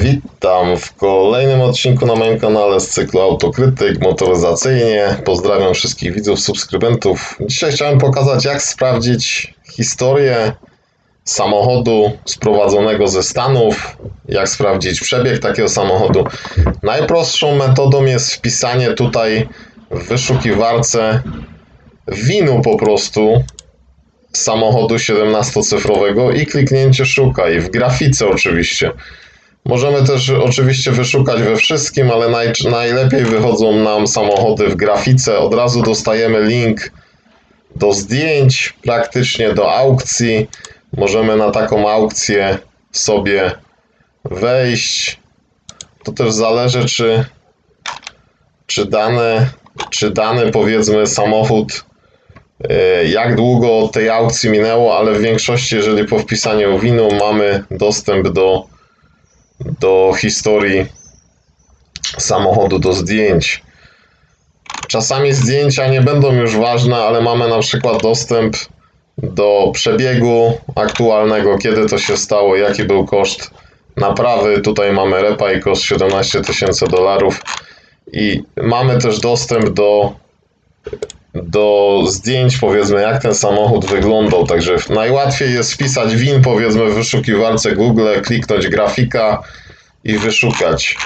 Witam w kolejnym odcinku na moim kanale z cyklu Autokrytyk Motoryzacyjnie. Pozdrawiam wszystkich widzów, subskrybentów. Dzisiaj chciałem pokazać, jak sprawdzić historię samochodu sprowadzonego ze Stanów, jak sprawdzić przebieg takiego samochodu. Najprostszą metodą jest wpisanie tutaj w wyszukiwarce winu po prostu samochodu 17-cyfrowego i kliknięcie szukaj, w grafice oczywiście. Możemy też oczywiście wyszukać we wszystkim, ale naj, najlepiej wychodzą nam samochody w grafice. Od razu dostajemy link do zdjęć, praktycznie do aukcji. Możemy na taką aukcję sobie wejść. To też zależy, czy, czy dane, czy dany powiedzmy samochód e, jak długo tej aukcji minęło, ale w większości, jeżeli po wpisaniu winu mamy dostęp do, do historii samochodu, do zdjęć. Czasami zdjęcia nie będą już ważne, ale mamy na przykład dostęp do przebiegu aktualnego, kiedy to się stało, jaki był koszt naprawy. Tutaj mamy repa i koszt 17 tysięcy dolarów i mamy też dostęp do do zdjęć, powiedzmy, jak ten samochód wyglądał. Także najłatwiej jest wpisać win, powiedzmy, w wyszukiwarce Google, kliknąć grafika i wyszukać.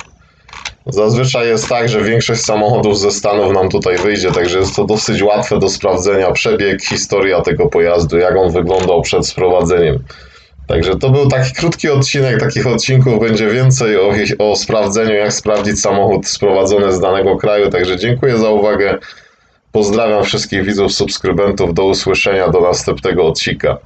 Zazwyczaj jest tak, że większość samochodów ze Stanów nam tutaj wyjdzie, także jest to dosyć łatwe do sprawdzenia. Przebieg, historia tego pojazdu, jak on wyglądał przed sprowadzeniem. Także to był taki krótki odcinek, takich odcinków będzie więcej o, o sprawdzeniu, jak sprawdzić samochód sprowadzony z danego kraju. Także dziękuję za uwagę. Pozdrawiam wszystkich widzów, subskrybentów. Do usłyszenia do następnego odcinka.